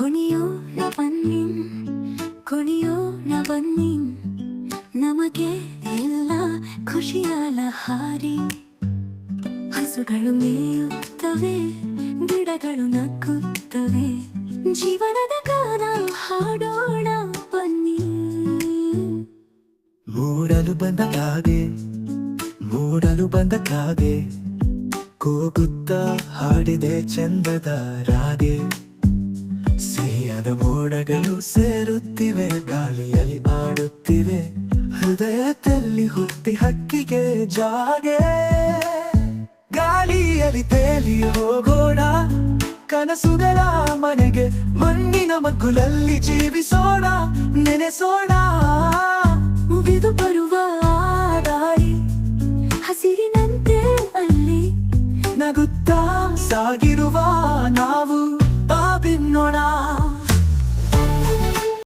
ಕುಣಿಯೋಣ ಬನ್ನಿ ಕೊನೆಯೋ ಬನ್ನಿ ನಮಗೆ ಎಲ್ಲ ಖುಷಿಯಾಲ ಹಾರಿ. ಹಸುಗಳು ಮೇಯುತ್ತವೆ, ಗಿಡಗಳು ನಕ್ಕುತ್ತವೆ. ಜೀವನದ ಗಾನ ಹಾಡೋಣ ಬನ್ನಿ. ಮೂಡಲು ಬಂದ ಕಾಗೆ, ಮೂಡಲು ಬಂದ ಕಾಗೆ, ಕೂಗುತ್ತ ಹಾಡಿದೆ ಚಂದದ ರಾಗೆ. ಮೋಡಗಳು ಸೇರುತ್ತಿವೆ ಗಾಳಿಯಲ್ಲಿ ಆಡುತ್ತಿವೆ ಹೃದಯದಲ್ಲಿ ಹುಟ್ಟಿ ಹಕ್ಕಿಗೆ ಜಾಗೆ. ಗಾಳಿಯಲ್ಲಿ ತೇಲಿ ಹೋಗೋಣ ಕನಸುಗಳ ಮನೆಗೆ ಮಣ್ಣಿನ ಮಗ್ಗುಲಲ್ಲಿ ಜೀವಿಸೋಣ ನೆನೆಸೋಣ. ಮುಗಿದು ಬರುವ ದಾರಿ ಹಸಿರಿನಂತೆ ಅಲ್ಲಿ ನಗುತ್ತಾ ಸಾಗಿರುವ